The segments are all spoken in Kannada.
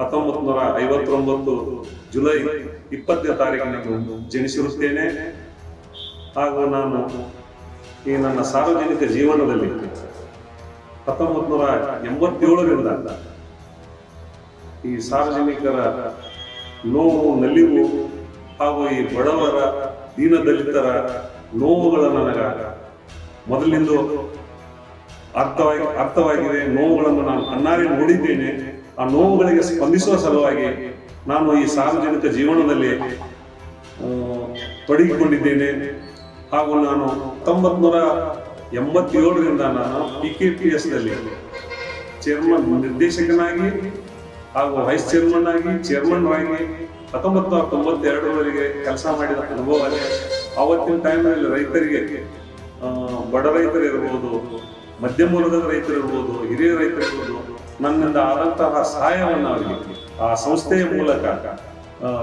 ಹತ್ತೊಂಬತ್ತು ನೂರ ಐವತ್ತೊಂಬತ್ತು ಜುಲೈ ಇಪ್ಪತ್ತನೇ ತಾರೀಕಿನ ಜನಿಸಿರುತ್ತೇನೆ. ಹಾಗೂ ನಾನು ಈ ನನ್ನ ಸಾರ್ವಜನಿಕ ಜೀವನದಲ್ಲಿ ಹತ್ತೊಂಬತ್ತು ನೂರ ಎಂಬತ್ತೇಳರಿಂದ ಈ ಸಾರ್ವಜನಿಕರ ನೋವು, ನಲಿವು ಹಾಗೂ ಈ ಬಡವರ ದೀನದಲಿತರ ನೋವುಗಳನ್ನು ನನಗ ಮೊದಲಿಂದ ಅರ್ಥವಾಗಿ ಅರ್ಥವಾಗಿದೆ. ನೋವುಗಳನ್ನು ನಾನು ಕಣ್ಣಾರೆ ನೋಡಿದ್ದೇನೆ. ಆ ನೋವುಗಳಿಗೆ ಸ್ಪಂದಿಸುವ ಸಲುವಾಗಿ ನಾನು ಈ ಸಾರ್ವಜನಿಕ ಜೀವನದಲ್ಲಿ ತೊಡಗಿಕೊಂಡಿದ್ದೇನೆ. ಹಾಗೂ ನಾನು ಹತ್ತೊಂಬತ್ತು ನೂರ ಎಂಬತ್ತೇಳರಿಂದ ನಾನು ಪಿ ಕೆ ಪಿ ಎಸ್ನಲ್ಲಿ ಚೇರ್ಮನ್ ನಿರ್ದೇಶಕನಾಗಿ ಹಾಗೂ ವೈಸ್ ಚೇರ್ಮನ್ ಆಗಿ ಚೇರ್ಮನ್ ಆಗಿ ಹತ್ತೊಂಬತ್ತು ನೂರ ತೊಂಬತ್ತೆರಡರವರೆಗೆ ಕೆಲಸ ಮಾಡಿದ ಅನುಭವ ಅವತ್ತಿನ ಟೈಮ್ನಲ್ಲಿ ರೈತರಿಗೆ ಬಡ ರೈತರು ಇರ್ಬೋದು ಮಧ್ಯಮ ವರ್ಗದ ರೈತರು ಇರ್ಬೋದು ಹಿರಿಯ ರೈತರು ಇರ್ಬೋದು ನನ್ನಿಂದ ಆದಂತಹ ಸಹಾಯವನ್ನು ಅವರಿಗೆ. ಆ ಸಂಸ್ಥೆಯ ಮೂಲಕ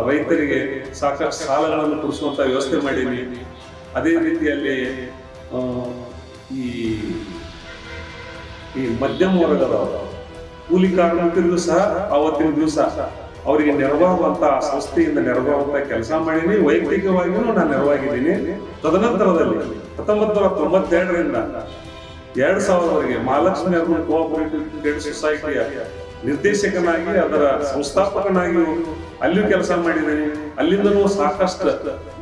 ರೈತರಿಗೆ ಸಾಕಷ್ಟು ಸಾಲಗಳನ್ನು ಕೊಡಿಸುವಂತಹ ವ್ಯವಸ್ಥೆ ಮಾಡೀನಿ. ಅದೇ ರೀತಿಯಲ್ಲಿ ಈ ಈ ಮಧ್ಯಮ ವರ್ಗದವರು, ಕೂಲಿ ಕಾರ್ಮಿಕರಿಗೂ ಸಹ ಅವತ್ತಿನ ದಿವಸ ಅವರಿಗೆ ನೆರವಾಗುವಂತ ಸಂಸ್ಥೆಯಿಂದ ನೆರವಾಗುವಂತ ಕೆಲಸ ಮಾಡೀನಿ. ವೈಯಕ್ತಿಕವಾಗಿಯೂ ನಾನು ನೆರವಾಗಿದ್ದೀನಿ. ತದನಂತರದಲ್ಲಿ ಹತ್ತೊಂಬತ್ತು ನೂರ ತೊಂಬತ್ತೆರಡರಿಂದ ಎರಡ್ ಸಾವಿರವರೆಗೆ ಮಹಾಲಕ್ಷ್ಮಿ ಅರ್ಬನ್ ಕೋಆಪರೇಟಿವ್ ಸೊಸೈಟಿಯ ನಿರ್ದೇಶಕನಾಗಿ ಅದರ ಸಂಸ್ಥಾಪಕನಾಗಿಯೂ ಅಲ್ಲಿಯೂ ಕೆಲಸ ಮಾಡಿದ್ದೇನೆ ಅಲ್ಲಿಂದನೂ ಸಾಕಷ್ಟು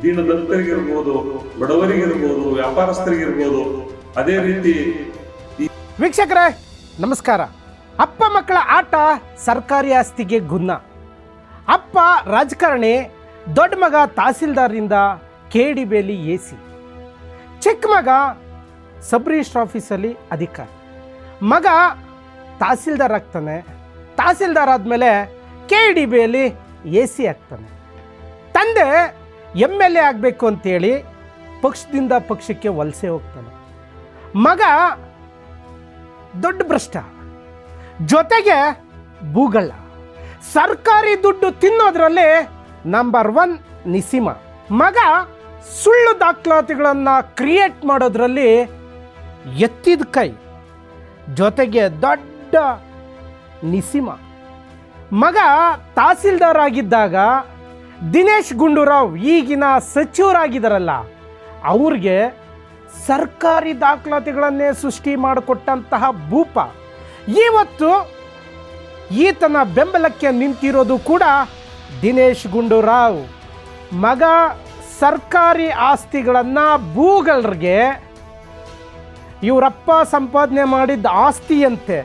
ದೀನದಲಿತರಿಗಿರ್ಬೋದು, ಬಡವರಿಗಿರ್ಬೋದು, ವ್ಯಾಪಾರಸ್ಥರಿಗಿರ್ಬೋದು. ಅದೇ ರೀತಿ ವೀಕ್ಷಕರೇ, ನಮಸ್ಕಾರ. ಅಪ್ಪ ಮಕ್ಕಳ ಆಟ ಸರ್ಕಾರಿ ಆಸ್ತಿಗೆ ಗುನ್ನ. ಅಪ್ಪ ರಾಜಕಾರಣಿ, ದೊಡ್ಡ ಮಗ ತಹಸೀಲ್ದಾರ್ರಿಂದ ಕೆ ಡಿ ಬೇಲಿ ಎ ಸಿ ಚಿಕ್ಕ ಮಗ ಸಬ್ ರಿಜಿಸ್ಟ್ರ್ ಆಫೀಸಲ್ಲಿ ಅಧಿಕಾರ. ಮಗ ತಹಸೀಲ್ದಾರ್ ಆಗ್ತಾನೆ. ತಹಸೀಲ್ದಾರ್ ಆದಮೇಲೆ ಕೆ ಡಿ ಬಿಯಲ್ಲಿ ಎ ಸಿ ಆಗ್ತಾನೆ. ತಂದೆ ಎಂ ಎಲ್ ಎ ಆಗಬೇಕು ಅಂತೇಳಿ ಪಕ್ಷದಿಂದ ಪಕ್ಷಕ್ಕೆ ವಲಸೆ ಹೋಗ್ತಾನೆ. ಮಗ ದೊಡ್ಡ ಭ್ರಷ್ಟ. ಜೊತೆಗೆ ಭೂಗಳ್ಳ. ಸರ್ಕಾರಿ ದುಡ್ಡು ತಿನ್ನೋದ್ರಲ್ಲಿ ನಂಬರ್ ಒನ್ ನಿಸಿಮ. ಮಗ ಸುಳ್ಳು ದಾಖಲಾತಿಗಳನ್ನು ಕ್ರಿಯೇಟ್ ಮಾಡೋದ್ರಲ್ಲಿ ಎತ್ತಿದ ಕೈ ಜೊತೆಗೆ ದೊಡ್ಡ ನಿಸಿಮ. ಮಗ ತಹಸೀಲ್ದಾರ್ ಆಗಿದ್ದಾಗ ದಿನೇಶ್ ಗುಂಡೂರಾವ್ ಈಗಿನ ಸಚಿವರಾಗಿದ್ದಾರಲ್ಲ, ಅವ್ರಿಗೆ ಸರ್ಕಾರಿ ದಾಖಲಾತಿಗಳನ್ನೇ ಸೃಷ್ಟಿ ಮಾಡಿಕೊಟ್ಟಂತಹ ಭೂಪ. ಇವತ್ತು ಈತನ ಬೆಂಬಲಕ್ಕೆ ನಿಂತಿರೋದು ಕೂಡ ದಿನೇಶ್ ಗುಂಡೂರಾವ್. ಮಗ ಸರ್ಕಾರಿ ಆಸ್ತಿಗಳನ್ನು ಭೂಗಳ್ರಿಗೆ ಇವರಪ್ಪ ಸಂಪಾದನೆ ಮಾಡಿದ್ದ ಆಸ್ತಿಯಂತೆ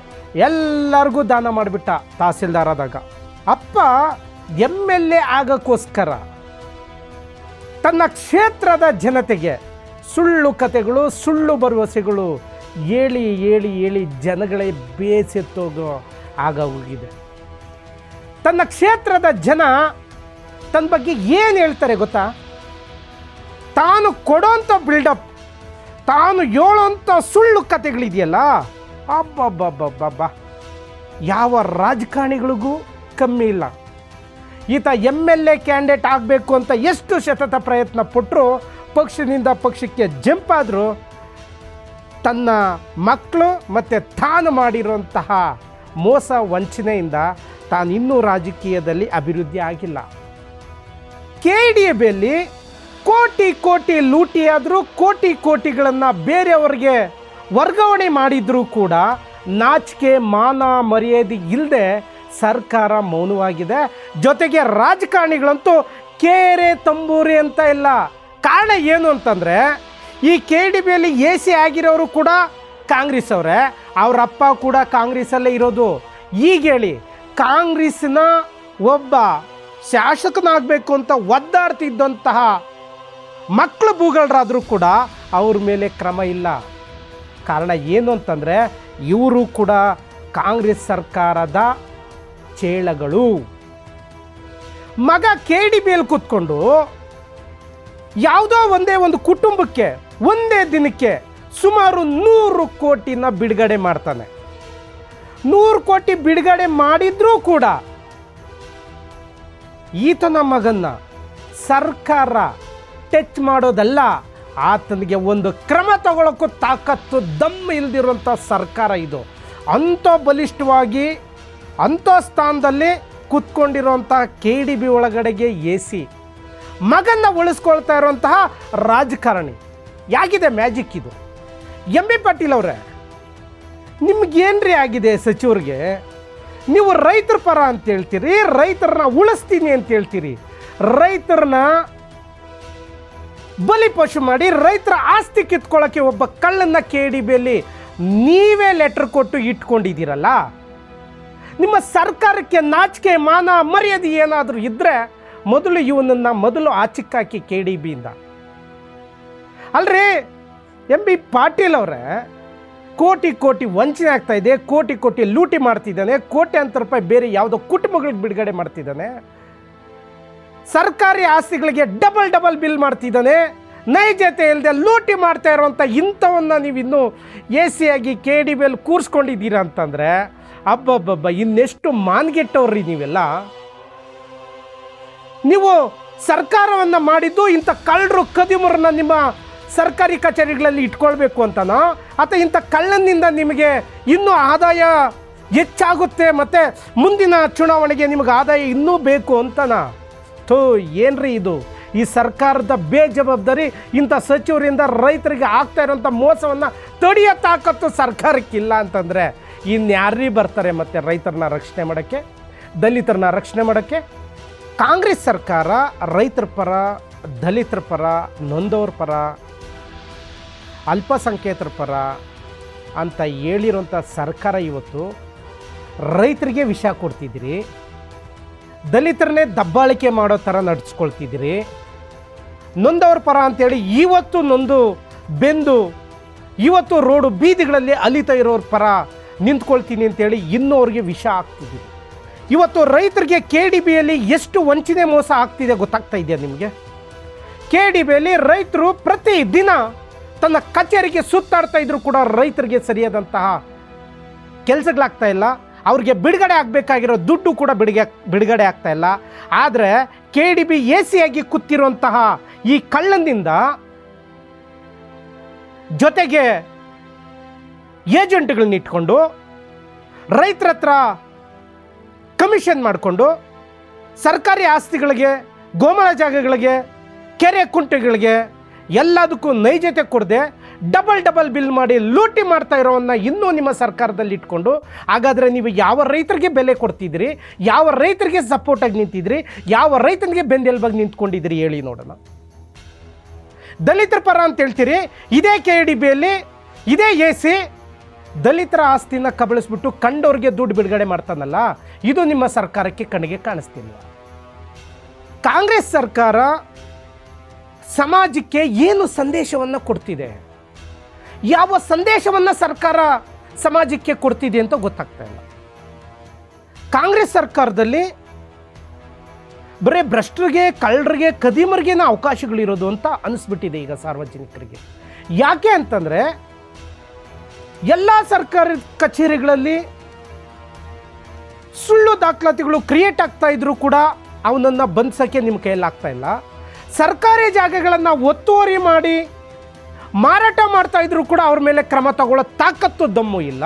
ಎಲ್ಲರಿಗೂ ದಾನ ಮಾಡಿಬಿಟ್ಟ ತಹಸೀಲ್ದಾರ್ ಆದಾಗ ಅಪ್ಪ ಎಂ ಎಲ್ ಎ ಆಗೋಕ್ಕೋಸ್ಕರ ತನ್ನ ಕ್ಷೇತ್ರದ ಜನತೆಗೆ ಸುಳ್ಳು ಕತೆಗಳು, ಸುಳ್ಳು ಭರವಸೆಗಳು ಹೇಳಿ ಹೇಳಿ ಹೇಳಿ ಜನಗಳೇ ಬೇಸೆತ್ತೋಗೋ ಆಗ ಹೋಗಿದೆ. ತನ್ನ ಕ್ಷೇತ್ರದ ಜನ ತನ್ನ ಬಗ್ಗೆ ಏನು ಹೇಳ್ತಾರೆ ಗೊತ್ತಾ? ತಾನು ಕೊಡೋಂಥ ಬಿಲ್ಡಪ್ ತಾನು ಹೇಳೋಂಥ ಸುಳ್ಳು ಕತೆಗಳಿದೆಯಲ್ಲ? ಅಬ್ಬಬ್ಬಬ್ಬಬ್ಬ ಯಾವ ರಾಜಕಾರಣಿಗಳಿಗೂ ಕಮ್ಮಿ ಇಲ್ಲ. ಈತ ಎಂ ಎಲ್ ಎ ಕ್ಯಾಂಡಿಡೇಟ್ ಆಗಬೇಕು ಅಂತ ಎಷ್ಟು ಶತತ ಪ್ರಯತ್ನ ಪಟ್ಟರು ಪಕ್ಷದಿಂದ ಪಕ್ಷಕ್ಕೆ ಜಂಪ್ ಆದರೂ ತನ್ನ ಮಕ್ಕಳು ಮತ್ತು ತಾನು ಮಾಡಿರುವಂತಹ ಮೋಸ ವಂಚನೆಯಿಂದ ತಾನಿನ್ನೂ ರಾಜಕೀಯದಲ್ಲಿ ಅಭಿವೃದ್ಧಿ ಆಗಿಲ್ಲ. ಕೆ ಡಿ ಎಲ್ಲಿ ಕೋಟಿ ಕೋಟಿ ಲೂಟಿಯಾದರೂ ಕೋಟಿ ಕೋಟಿಗಳನ್ನು ಬೇರೆಯವರಿಗೆ ವರ್ಗಾವಣೆ ಮಾಡಿದರೂ ಕೂಡ ನಾಚಿಕೆ, ಮಾನ ಮರ್ಯಾದೆ ಇಲ್ಲದೆ ಸರ್ಕಾರ ಮೌನವಾಗಿದೆ. ಜೊತೆಗೆ ರಾಜಕಾರಣಿಗಳಂತೂ ಕೇರೆ ತಂಬೂರಿ ಅಂತ ಇಲ್ಲ. ಕಾರಣ ಏನು ಅಂತಂದರೆ, ಈ ಕೆ ಡಿ ಬಿಯಲ್ಲಿ ಎ ಸಿ ಆಗಿರೋರು ಕೂಡ ಕಾಂಗ್ರೆಸ್ ಅವರೇ. ಅವರ ಅಪ್ಪ ಕೂಡ ಕಾಂಗ್ರೆಸ್ಸಲ್ಲೇ ಇರೋದು. ಈಗ ಹೇಳಿ ಕಾಂಗ್ರೆಸ್ನ ಒಬ್ಬ ಶಾಸಕನಾಗಬೇಕು ಅಂತ ಒದ್ದಾಡ್ತಿದ್ದಂತಹ ಮಕ್ಕಳು ಭೂಗಳರಾದರೂ ಕೂಡ ಅವ್ರ ಮೇಲೆ ಕ್ರಮ ಇಲ್ಲ. ಕಾರಣ ಏನು ಅಂತಂದರೆ, ಇವರು ಕೂಡ ಕಾಂಗ್ರೆಸ್ ಸರ್ಕಾರದ ಚೇಳಗಳು. ಮಗ ಕೆ ಡಿ ಬಿಯಲ್ಲಿ ಕೂತ್ಕೊಂಡು ಯಾವುದೋ ಒಂದೇ ಒಂದು ಕುಟುಂಬಕ್ಕೆ, ಒಂದೇ ದಿನಕ್ಕೆ ಸುಮಾರು ನೂರು ಕೋಟಿನ ಬಿಡುಗಡೆ ಮಾಡ್ತಾನೆ. ನೂರು ಕೋಟಿ ಬಿಡುಗಡೆ ಮಾಡಿದ್ರೂ ಕೂಡ ಈತನ ಮಗನ್ನ ಸರ್ಕಾರ ಟಚ್ ಮಾಡೋದಲ್ಲ, ಆತನಿಗೆ ಒಂದು ಕ್ರಮ ತಗೊಳ್ಳೋಕ್ಕೂ ತಾಕತ್ತು, ದಮ್ ಇಲ್ದಿರುವಂಥ ಸರ್ಕಾರ ಇದು. ಅಂಥ ಬಲಿಷ್ಠವಾಗಿ, ಅಂಥ ಸ್ಥಾನದಲ್ಲಿ ಕುತ್ಕೊಂಡಿರುವಂತಹ ಕೆ ಡಿ ಬಿ ಒಳಗಡೆಗೆ ಎ ಸಿ. ಮಗನ್ನ ಉಳಿಸ್ಕೊಳ್ತಾ ಇರುವಂತಹ ರಾಜಕಾರಣಿ. ಯಾಗಿದೆ ಮ್ಯಾಜಿಕ್ ಇದು? ಎಂ ಬಿ ಪಾಟೀಲ್ ಅವರೇ, ನಿಮ್ಗೇನ್ರಿ ಆಗಿದೆ ಸಚಿವರಿಗೆ? ನೀವು ರೈತರ ಪರ ಅಂತ ಹೇಳ್ತೀರಿ, ರೈತರನ್ನ ಉಳಿಸ್ತೀನಿ ಅಂತ ಹೇಳ್ತೀರಿ. ರೈತರನ್ನ ಬಲಿಪಶು ಮಾಡಿ ರೈತರ ಆಸ್ತಿ ಕಿತ್ಕೊಳ್ಳೋಕ್ಕೆ ಒಬ್ಬ ಕಳ್ಳನ್ನ ಕೆ ಡಿ ನೀವೇ ಲೆಟರ್ ಕೊಟ್ಟು ಇಟ್ಕೊಂಡಿದ್ದೀರಲ್ಲ? ನಿಮ್ಮ ಸರ್ಕಾರಕ್ಕೆ ನಾಚಿಕೆ, ಮಾನ, ಮರ್ಯಾದೆ ಏನಾದರೂ ಇದ್ದರೆ ಮೊದಲು ಇವನನ್ನು ಮೊದಲು ಆಚಿಕ್ಕಾಕಿ ಕೆ ಡಿ ಬಿಯಿಂದ. ಅಲ್ರಿ, ಎಂ ಬಿ ಪಾಟೀಲ್ ಅವರೇ ಕೋಟಿ ಕೋಟಿ ವಂಚನೆ ಆಗ್ತಾ ಇದೆ, ಕೋಟಿ ಕೋಟಿ ಲೂಟಿ ಮಾಡ್ತಿದ್ದಾನೆ, ಕೋಟ್ಯಾಂತರ ರೂಪಾಯಿ ಬೇರೆ ಯಾವುದೋ ಕುಟುಂಬಗಳಿಗೆ ಬಿಡುಗಡೆ ಮಾಡ್ತಿದ್ದಾನೆ. ಸರ್ಕಾರಿ ಆಸ್ತಿಗಳಿಗೆ ಡಬಲ್ ಡಬಲ್ ಬಿಲ್ ಮಾಡ್ತಿದ್ದಾನೆ. ನೈಜತೆ ಇಲ್ಲದೆ ಲೂಟಿ ಮಾಡ್ತಾ ಇರುವಂಥ ಇಂಥವನ್ನ ನೀವು ಇನ್ನೂ ಎ ಸಿ ಆಗಿ ಕೆ ಡಿ ಅಲ್ಲಿ ಕೂರಿಸ್ಕೊಂಡಿದ್ದೀರಾ ಅಂತಂದರೆ ಅಬ್ಬಬ್ಬಬ್ಬ, ಇನ್ನೆಷ್ಟು ಮಾನ್ಗೆಟ್ಟವ್ರಿ ನೀವೆಲ್ಲ. ನೀವು ಸರ್ಕಾರವನ್ನು ಮಾಡಿದ್ದು ಇಂಥ ಕಳ್ಳರು ಕದಿಮರನ್ನ ನಿಮ್ಮ ಸರ್ಕಾರಿ ಕಚೇರಿಗಳಲ್ಲಿ ಇಟ್ಕೊಳ್ಬೇಕು ಅಂತನೋ? ಅಥವಾ ಇಂಥ ಕಳ್ಳನಿಂದ ನಿಮಗೆ ಇನ್ನೂ ಆದಾಯ ಹೆಚ್ಚಾಗುತ್ತೆ ಮತ್ತು ಮುಂದಿನ ಚುನಾವಣೆಗೆ ನಿಮಗೆ ಆದಾಯ ಇನ್ನೂ ಬೇಕು ಅಂತನಾ? ಥೋ, ಏನ್ರಿ ಇದು? ಈ ಸರ್ಕಾರದ ಬೇಜವಾಬ್ದಾರಿ ಇಂಥ ಸಚಿವರಿಂದ ರೈತರಿಗೆ ಆಗ್ತಾ ಇರೋಂಥ ಮೋಸವನ್ನು ತಡೆಯೋ ತಾಕತ್ತು ಸರ್ಕಾರಕ್ಕಿಲ್ಲ ಅಂತಂದರೆ ಇನ್ಯಾರೀ ಬರ್ತಾರೆ ಮತ್ತು ರೈತರನ್ನ ರಕ್ಷಣೆ ಮಾಡೋಕ್ಕೆ, ದಲಿತರನ್ನ ರಕ್ಷಣೆ ಮಾಡೋಕ್ಕೆ? ಕಾಂಗ್ರೆಸ್ ಸರ್ಕಾರ ರೈತರ ಪರ, ದಲಿತರ ಪರ, ನೊಂದವ್ರ ಪರ, ಅಲ್ಪಸಂಖ್ಯಾತರ ಪರ ಅಂತ ಹೇಳಿರೋಂಥ ಸರ್ಕಾರ ಇವತ್ತು ರೈತರಿಗೆ ವಿಷ ಕೊಡ್ತಿದ್ದೀರಿ. ದಲಿತರನ್ನೇ ದಬ್ಬಾಳಿಕೆ ಮಾಡೋ ಥರ ನಡ್ಸ್ಕೊಳ್ತಿದ್ದೀರಿ. ನೊಂದವ್ರ ಪರ ಅಂತೇಳಿ ಇವತ್ತು ನೊಂದು ಬೆಂದು, ಇವತ್ತು ರೋಡು ಬೀದಿಗಳಲ್ಲಿ ಅಲಿತ ಇರೋರ ಪರ ನಿಂತ್ಕೊಳ್ತೀನಿ ಅಂತೇಳಿ ಅವ್ರಿಗೆ ವಿಷ ಆಗ್ತಿದ್ದೀರಿ ಇವತ್ತು ರೈತರಿಗೆ ಕೆ ಡಿ ಬಿಯಲ್ಲಿ ಎಷ್ಟು ವಂಚನೆ ಮೋಸ ಆಗ್ತಿದೆ ಗೊತ್ತಾಗ್ತಾ ಇದೆಯಾ ನಿಮಗೆ? ಕೆ ಡಿ ಬಿಯಲ್ಲಿ ರೈತರು ಪ್ರತಿ ದಿನ ತನ್ನ ಕಚೇರಿಗೆ ಸುತ್ತಾಡ್ತಾ ಇದ್ರು ಕೂಡ ರೈತರಿಗೆ ಸರಿಯಾದಂತಹ ಕೆಲಸಗಳಾಗ್ತಾ ಇಲ್ಲ. ಅವ್ರಿಗೆ ಬಿಡುಗಡೆ ಆಗಬೇಕಾಗಿರೋ ದುಡ್ಡು ಕೂಡ ಬಿಡುಗೆ ಬಿಡುಗಡೆ ಆಗ್ತಾ ಇಲ್ಲ. ಆದರೆ ಕೆ ಡಿ ಬಿ ಎ ಸಿಯಾಗಿ ಕೂತಿರುವಂತಹ ಈ ಕಳ್ಳನಿಂದ ಜೊತೆಗೆ ಏಜೆಂಟ್ಗಳನ್ನ ಇಟ್ಕೊಂಡು ರೈತರ ಹತ್ರ ಕಮಿಷನ್ ಮಾಡಿಕೊಂಡು ಸರ್ಕಾರಿ ಆಸ್ತಿಗಳಿಗೆ, ಗೋಮಾಳ ಜಾಗಗಳಿಗೆ, ಕೆರೆ ಕುಂಟೆಗಳಿಗೆ ಎಲ್ಲದಕ್ಕೂ ನೈಜತೆ ಕೊಡದೆ ಡಬಲ್ ಡಬಲ್ ಬಿಲ್ ಮಾಡಿ ಲೂಟಿ ಮಾಡ್ತಾ ಇರೋವನ್ನ ಇನ್ನೂ ನಿಮ್ಮ ಸರ್ಕಾರದಲ್ಲಿ ಇಟ್ಕೊಂಡು, ಹಾಗಾದರೆ ನೀವು ಯಾವ ರೈತರಿಗೆ ಬೆಲೆ ಕೊಡ್ತಿದ್ದೀರಿ, ಯಾವ ರೈತರಿಗೆ ಸಪೋರ್ಟಾಗಿ ನಿಂತಿದ್ರಿ ಯಾವ ರೈತನಿಗೆ ಬೆಂದೆಲ್ಬಾಗಿ ನಿಂತ್ಕೊಂಡಿದ್ದೀರಿ ಹೇಳಿ ನೋಡೋಣ. ದಲಿತರ ಪರ ಅಂತ ಹೇಳ್ತೀರಿ, ಇದೇ ಕೆ ಡಿ ಬಿಯಲ್ಲಿ ಇದೇ ಎ ಸಿ, ದಲಿತರ ಆಸ್ತಿನ ಕಬಳಿಸ್ಬಿಟ್ಟು ಕಂಡವ್ರಿಗೆ ದುಡ್ಡು ಬಿಡುಗಡೆ ಮಾಡ್ತಾನಲ್ಲ, ಇದು ನಿಮ್ಮ ಸರ್ಕಾರಕ್ಕೆ ಕಣ್ಣಿಗೆ ಕಾಣಿಸ್ತಿಲ್ಲ. ಕಾಂಗ್ರೆಸ್ ಸರ್ಕಾರ ಸಮಾಜಕ್ಕೆ ಏನು ಸಂದೇಶವನ್ನು ಕೊಡ್ತಿದೆ? ಯಾವ ಸಂದೇಶವನ್ನು ಸರ್ಕಾರ ಸಮಾಜಕ್ಕೆ ಕೊಡ್ತಿದೆ ಅಂತ ಗೊತ್ತಾಗ್ತಾ ಇಲ್ಲ. ಕಾಂಗ್ರೆಸ್ ಸರ್ಕಾರದಲ್ಲಿ ಬರೀ ಭ್ರಷ್ಟರಿಗೆ, ಕಳ್ಳರಿಗೆ ಕದಿಮರಿಗೇನ ಅವಕಾಶಗಳಿರೋದು ಅಂತ ಅನಿಸ್ಬಿಟ್ಟಿದೆ ಈಗ ಸಾರ್ವಜನಿಕರಿಗೆ. ಯಾಕೆ ಅಂತಂದರೆ ಎಲ್ಲ ಸರ್ಕಾರಿ ಕಚೇರಿಗಳಲ್ಲಿ ಸುಳ್ಳು ದಾಖಲಾತಿಗಳು ಕ್ರಿಯೇಟ್ ಆಗ್ತಾ ಇದ್ರೂ ಕೂಡ ಅವನನ್ನು ಬಂಧಿಸೋಕ್ಕೆ ನಿಮ್ಮ ಕೈಯಲ್ಲಿ ಆಗ್ತಾ ಇಲ್ಲ. ಸರ್ಕಾರಿ ಜಾಗಗಳನ್ನು ಒತ್ತುವರಿ ಮಾಡಿ ಮಾರಾಟ ಮಾಡ್ತಾ ಇದ್ರು ಕೂಡ ಅವ್ರ ಮೇಲೆ ಕ್ರಮ ತಗೊಳ್ಳೋ ತಾಕತ್ತು ದಮ್ಮು ಇಲ್ಲ.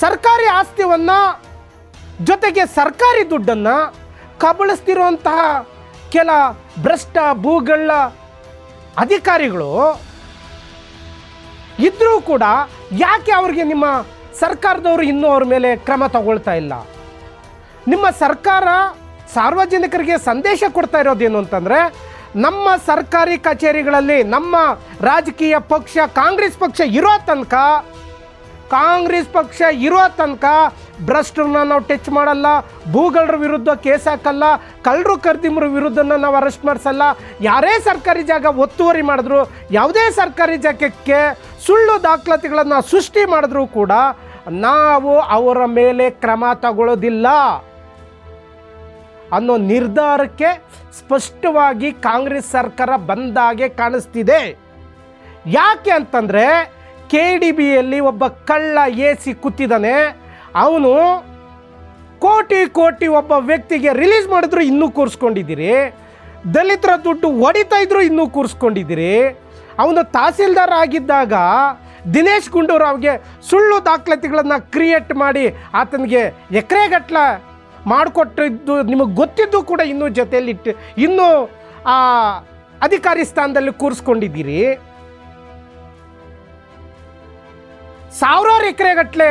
ಸರ್ಕಾರಿ ಆಸ್ತಿವನ್ನ ಜೊತೆಗೆ ಸರ್ಕಾರಿ ದುಡ್ಡನ್ನು ಕಬಳಿಸ್ತಿರುವಂತಹ ಕೆಲ ಭ್ರಷ್ಟ ಭೂಗಳ ಅಧಿಕಾರಿಗಳು ಇದ್ರೂ ಕೂಡ ಯಾಕೆ ಅವ್ರಿಗೆ ನಿಮ್ಮ ಸರ್ಕಾರದವರು ಇನ್ನೂ ಅವ್ರ ಮೇಲೆ ಕ್ರಮ ತಗೊಳ್ತಾ ಇಲ್ಲ? ನಿಮ್ಮ ಸರ್ಕಾರ ಸಾರ್ವಜನಿಕರಿಗೆ ಸಂದೇಶ ಕೊಡ್ತಾ ಇರೋದೇನು ಅಂತಂದರೆ ನಮ್ಮ ಸರ್ಕಾರಿ ಕಚೇರಿಗಳಲ್ಲಿ ನಮ್ಮ ರಾಜಕೀಯ ಪಕ್ಷ, ಕಾಂಗ್ರೆಸ್ ಪಕ್ಷ ಇರೋ ತನಕ, ಕಾಂಗ್ರೆಸ್ ಪಕ್ಷ ಇರೋ ತನಕ ಭ್ರಷ್ಟರನ್ನ ನಾವು ಟಚ್ ಮಾಡಲ್ಲ ಭೂಗಳರ ವಿರುದ್ಧ ಕೇಸ್ ಹಾಕಲ್ಲ, ಕಳ್ಳರು ಕರ್ದಿಮ್ರ ವಿರುದ್ಧನ ನಾವು ಅರೆಸ್ಟ್ ಮಾಡಿಸಲ್ಲ. ಯಾರೇ ಸರ್ಕಾರಿ ಜಾಗ ಒತ್ತುವರಿ ಮಾಡಿದ್ರು, ಯಾವುದೇ ಸರ್ಕಾರಿ ಜಾಗಕ್ಕೆ ಸುಳ್ಳು ದಾಖಲಾತಿಗಳನ್ನು ಸೃಷ್ಟಿ ಮಾಡಿದ್ರೂ ಕೂಡ ನಾವು ಅವರ ಮೇಲೆ ಕ್ರಮ ತಗೊಳ್ಳೋದಿಲ್ಲ ಅನ್ನೋ ನಿರ್ಧಾರಕ್ಕೆ ಸ್ಪಷ್ಟವಾಗಿ ಕಾಂಗ್ರೆಸ್ ಸರ್ಕಾರ ಬಂದಾಗೆ ಕಾಣಿಸ್ತಿದೆ. ಯಾಕೆ ಅಂತಂದರೆ ಕೆ ಡಿ ಬಿಯಲ್ಲಿ ಒಬ್ಬ ಕಳ್ಳ ಎ ಸಿ ಕೂತಿದ್ದಾನೆ. ಅವನು ಕೋಟಿ ಕೋಟಿ ಒಬ್ಬ ವ್ಯಕ್ತಿಗೆ ರಿಲೀಸ್ ಮಾಡಿದ್ರು ಇನ್ನೂ ಕೂರಿಸ್ಕೊಂಡಿದ್ದೀರಿ. ದಲಿತರ ದುಡ್ಡು ಹೊಡಿತಾ ಇದ್ರು ಇನ್ನೂ ಕೂರಿಸ್ಕೊಂಡಿದ್ದೀರಿ. ಅವನು ತಹಸೀಲ್ದಾರ್ ಆಗಿದ್ದಾಗ ದಿನೇಶ್ ಗುಂಡೂರಾವ್ಗೆ ಸುಳ್ಳು ದಾಖಲಾತಿಗಳನ್ನು ಕ್ರಿಯೇಟ್ ಮಾಡಿ ಆತನಿಗೆ ಎಕರೆಗಟ್ಲ ಮಾಡಿಕೊಟ್ಟಿದ್ದು ನಿಮಗೆ ಗೊತ್ತಿದ್ದು ಕೂಡ ಇನ್ನೂ ಜೊತೆಯಲ್ಲಿಟ್ಟು ಇನ್ನೂ ಆ ಅಧಿಕಾರಿ ಸ್ಥಾನದಲ್ಲಿ ಕೂರಿಸ್ಕೊಂಡಿದ್ದೀರಿ. ಸಾವಿರಾರು ಎಕರೆಗಟ್ಟಲೆ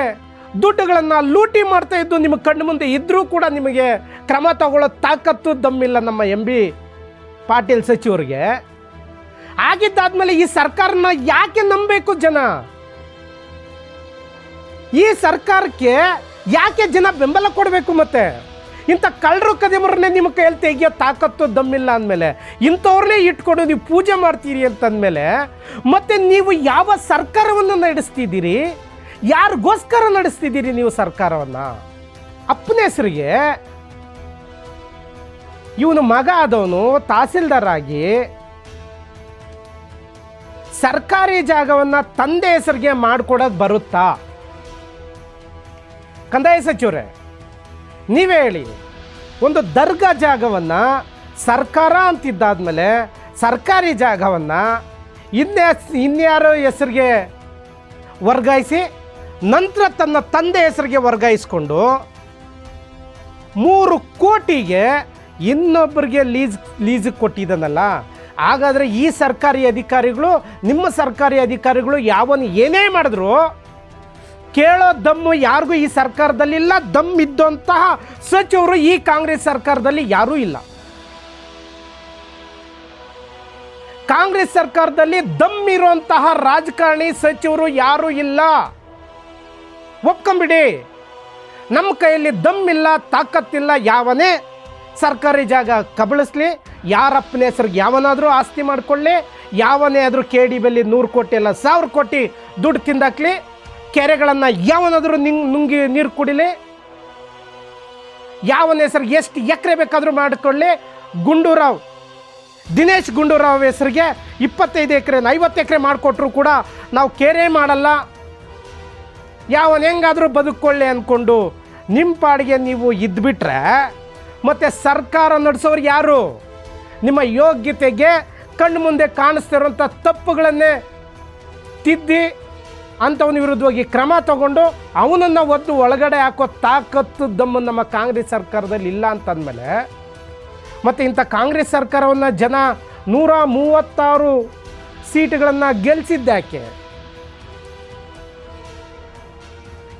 ದುಡ್ಡುಗಳನ್ನು ಲೂಟಿ ಮಾಡ್ತಾ ಇದ್ದು ನಿಮ್ಮ ಕಣ್ಣು ಮುಂದೆ ಇದ್ದರೂ ಕೂಡ ನಿಮಗೆ ಕ್ರಮ ತಗೊಳ್ಳೋ ತಾಕತ್ತು ದಮ್ಮಿಲ್ಲ ನಮ್ಮ ಎಂ ಬಿ ಪಾಟೀಲ್ ಸಚಿವರಿಗೆ. ಆಗಿದ್ದಾದ್ಮೇಲೆ ಈ ಸರ್ಕಾರನ ಯಾಕೆ ನಂಬಬೇಕು ಜನ? ಈ ಸರ್ಕಾರಕ್ಕೆ ಯಾಕೆ ಜನ ಬೆಂಬಲ ಕೊಡಬೇಕು ಮತ್ತೆ? ಇಂಥ ಕಳ್ಳರು ಕದಿಮರನ್ನೇ ನಿಮ್ಮ ಕೈಯಲ್ಲಿ ತೆಗಿಯೋ ತಾಕತ್ತು ದಮ್ಮಿಲ್ಲ ಅಂದಮೇಲೆ, ಇಂಥವ್ರನ್ನೇ ಇಟ್ಕೊಂಡು ನೀವು ಪೂಜೆ ಮಾಡ್ತೀರಿ ಅಂತಂದಮೇಲೆ, ಮತ್ತು ನೀವು ಯಾವ ಸರ್ಕಾರವನ್ನು ನಡೆಸ್ತಿದ್ದೀರಿ? ಯಾರಿಗೋಸ್ಕರ ನಡೆಸ್ತಿದ್ದೀರಿ ನೀವು ಸರ್ಕಾರವನ್ನು? ಅಪ್ಪನ ಹೆಸರಿಗೆ. ಇವನು ಮಗ ಆದವನು ತಹಸೀಲ್ದಾರ್ ಆಗಿ ಸರ್ಕಾರಿ ಜಾಗವನ್ನು ತಂದೆ ಹೆಸರಿಗೆ ಮಾಡಿಕೊಡೋದು ಬರುತ್ತಾ? ಕಂದಾಯ ಸಚಿವರೆ, ನೀವೇ ಹೇಳಿ, ಒಂದು ದರ್ಗಾ ಜಾಗವನ್ನು ಸರ್ಕಾರ ಅಂತಿದ್ದಾದ್ಮೇಲೆ ಸರ್ಕಾರಿ ಜಾಗವನ್ನು ಇನ್ಯಾ, ಇನ್ಯಾರೋ ಹೆಸರಿಗೆ ವರ್ಗಾಯಿಸಿ, ನಂತರ ತನ್ನ ತಂದೆ ಹೆಸರಿಗೆ ವರ್ಗಾಯಿಸ್ಕೊಂಡು ಮೂರು ಕೋಟಿಗೆ ಇನ್ನೊಬ್ಬರಿಗೆ ಲೀಸ್ ಲೀಸಿಗೆ ಕೊಟ್ಟಿದ್ದಾನಲ್ಲ. ಹಾಗಾದರೆ ಈ ಸರ್ಕಾರಿ ಅಧಿಕಾರಿಗಳು, ನಿಮ್ಮ ಸರ್ಕಾರಿ ಅಧಿಕಾರಿಗಳು ಯಾವನು ಏನೇ ಮಾಡಿದ್ರು ಕೇಳೋ ದಮ್ಮು ಯಾರಿಗೂ ಈ ಸರ್ಕಾರದಲ್ಲಿಲ್ಲ ದಮ್ ಇದ್ದಂತಹ ಸಚಿವರು ಈ ಕಾಂಗ್ರೆಸ್ ಸರ್ಕಾರದಲ್ಲಿ ಯಾರೂ ಇಲ್ಲ. ಕಾಂಗ್ರೆಸ್ ಸರ್ಕಾರದಲ್ಲಿ ದಮ್ ಇರುವಂತಹ ರಾಜಕಾರಣಿ ಸಚಿವರು ಯಾರೂ ಇಲ್ಲ. ಒಪ್ಕೊಂಬಿಡಿ. ನಮ್ಮ ಕೈಯಲ್ಲಿ ದಮ್ ಇಲ್ಲ, ತಾಕತ್ತಿಲ್ಲ, ಯಾವನೇ ಸರ್ಕಾರಿ ಜಾಗ ಕಬಳಿಸ್ಲಿ. ಯಾರಪ್ಪನ ಹೆಸರಿಗೆ ಯಾವನಾದರೂ ಆಸ್ತಿ ಮಾಡಿಕೊಳ್ಳಿ. ಯಾವನೇ ಆದರೂ ಕೆ ಡಿ ಬೆಲ್ಲಿ ನೂರು ಕೋಟಿ ಅಲ್ಲ, ಸಾವಿರ ಕೋಟಿ ದುಡ್ಡು ತಿಂದಾಕ್ಲಿ. ಕೆರೆಗಳನ್ನು ಯಾವನಾದರೂ ನಿಂಗ್ ನುಂಗಿ ನೀರು ಕುಡಿಲಿ? ಯಾವನ ಹೆಸರು ಎಷ್ಟು ಎಕರೆ ಬೇಕಾದರೂ ಮಾಡಿಕೊಳ್ಳಿ? ಗುಂಡೂರಾವ್, ದಿನೇಶ್ ಗುಂಡೂರಾವ್ ಹೆಸರಿಗೆ ಇಪ್ಪತ್ತೈದು ಎಕರೆ ಐವತ್ತು ಎಕರೆ ಮಾಡಿಕೊಟ್ರು ಕೂಡ ನಾವು ಕೆರೆ ಮಾಡಲ್ಲ. ಯಾವನ ಹೆಂಗಾದರೂ ಬದುಕೊಳ್ಳಿ ಅಂದ್ಕೊಂಡು ನಿಮ್ಮ ಪಾಡಿಗೆ ನೀವು ಇದ್ಬಿಟ್ರೆ ಮತ್ತು ಸರ್ಕಾರ ನಡೆಸೋರು ಯಾರು? ನಿಮ್ಮ ಯೋಗ್ಯತೆಗೆ ಕಣ್ಣು ಮುಂದೆ ಕಾಣಿಸ್ತಿರೋಂಥ ತಪ್ಪುಗಳನ್ನೇ ತಿದ್ದಿ ಅಂಥವನ ವಿರುದ್ಧವಾಗಿ ಕ್ರಮ ತಗೊಂಡು ಅವನನ್ನು ಒತ್ತು ಒಳಗಡೆ ಹಾಕೋ ತಾಕತ್ತು ದಮ್ಮು ನಮ್ಮ ಕಾಂಗ್ರೆಸ್ ಸರ್ಕಾರದಲ್ಲಿ ಇಲ್ಲ ಅಂತಂದಮೇಲೆ ಮತ್ತು ಇಂಥ ಕಾಂಗ್ರೆಸ್ ಸರ್ಕಾರವನ್ನು ಜನ ನೂರ ಮೂವತ್ತಾರು ಸೀಟುಗಳನ್ನು ಗೆಲ್ಲಿಸಿದ್ದಾಕೆ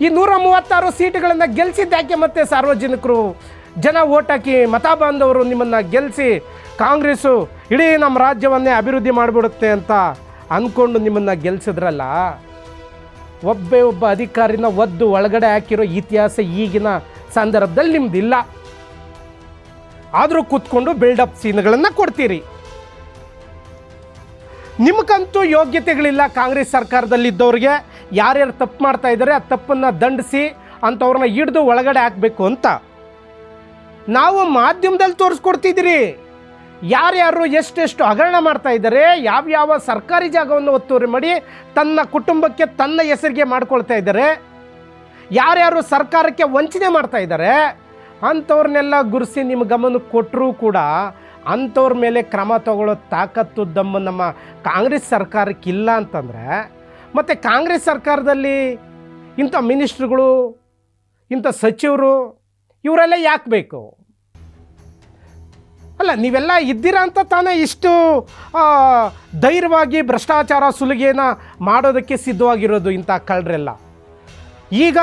ಈ ನೂರ ಮೂವತ್ತಾರು ಸೀಟುಗಳನ್ನು ಗೆಲ್ಲಿಸಿದ್ದಾಕೆ ಮತ್ತೆ ಸಾರ್ವಜನಿಕರು ಜನ ಓಟ್ ಹಾಕಿ ಮತ ಬಾಂಧವರು ನಿಮ್ಮನ್ನು ಗೆಲ್ಲಿಸಿ ಕಾಂಗ್ರೆಸ್ಸು ಇಡೀ ನಮ್ಮ ರಾಜ್ಯವನ್ನೇ ಅಭಿವೃದ್ಧಿ ಮಾಡಿಬಿಡುತ್ತೆ ಅಂತ ಅಂದ್ಕೊಂಡು ನಿಮ್ಮನ್ನು ಗೆಲ್ಲಿಸಿದ್ರಲ್ಲ ಒಬ್ಬೇ ಒಬ್ಬ ಅಧಿಕಾರಿನ ಒದ್ದು ಒಳಗಡೆ ಹಾಕಿರೋ ಇತಿಹಾಸ ಈಗಿನ ಸಂದರ್ಭದಲ್ಲಿ ನಿಮ್ದಿಲ್ಲ. ಆದರೂ ಕೂತ್ಕೊಂಡು ಬಿಲ್ಡಪ್ ಸೀನ್ಗಳನ್ನು ಕೊಡ್ತೀರಿ. ನಿಮಗಂತೂ ಯೋಗ್ಯತೆಗಳಿಲ್ಲ ಕಾಂಗ್ರೆಸ್ ಸರ್ಕಾರದಲ್ಲಿದ್ದವ್ರಿಗೆ. ಯಾರ್ಯಾರು ತಪ್ಪು ಮಾಡ್ತಾ ಇದ್ದಾರೆ, ಆ ತಪ್ಪನ್ನು ದಂಡಿಸಿ ಅಂಥವ್ರನ್ನ ಹಿಡಿದು ಒಳಗಡೆ ಹಾಕಬೇಕು ಅಂತ. ನಾವು ಮಾಧ್ಯಮದಲ್ಲಿ ತೋರಿಸ್ಕೊಡ್ತಿದ್ದೀರಿ. ಯಾರ್ಯಾರು ಎಷ್ಟೆಷ್ಟು ಹಗರಣ ಮಾಡ್ತಾ ಇದ್ದಾರೆ, ಯಾವ್ಯಾವ ಸರ್ಕಾರಿ ಜಾಗವನ್ನು ಒತ್ತುವರಿ ಮಾಡಿ ತನ್ನ ಕುಟುಂಬಕ್ಕೆ ತನ್ನ ಹೆಸರಿಗೆ ಮಾಡ್ಕೊಳ್ತಾ ಇದ್ದಾರೆ, ಯಾರ್ಯಾರು ಸರ್ಕಾರಕ್ಕೆ ವಂಚನೆ ಮಾಡ್ತಾ ಇದ್ದಾರೆ, ಅಂಥವ್ರನ್ನೆಲ್ಲ ಗುರುಸಿ ನಿಮ್ಮ ಗಮನಕ್ಕೆ ಕೊಟ್ಟರೂ ಕೂಡ ಅಂಥವ್ರ ಮೇಲೆ ಕ್ರಮ ತಗೊಳ್ಳೋ ತಾಕತ್ತು ದಮ್ಮ ನಮ್ಮ ಕಾಂಗ್ರೆಸ್ ಸರ್ಕಾರಕ್ಕಿಲ್ಲ ಅಂತಂದರೆ, ಮತ್ತು ಕಾಂಗ್ರೆಸ್ ಸರ್ಕಾರದಲ್ಲಿ ಇಂಥ ಮಿನಿಸ್ಟ್ರುಗಳು, ಇಂಥ ಸಚಿವರು, ಇವರೆಲ್ಲ ಯಾಕೆ ಬೇಕು? ಅಲ್ಲ, ನೀವೆಲ್ಲ ಇದ್ದೀರಾ ಅಂತ ತಾನೇ ಇಷ್ಟು ಧೈರ್ಯವಾಗಿ ಭ್ರಷ್ಟಾಚಾರ ಸುಲಿಗೆನ ಮಾಡೋದಕ್ಕೆ ಸಿದ್ಧವಾಗಿರೋದು ಇಂಥ ಕಳ್ಳರೆಲ್ಲ. ಈಗ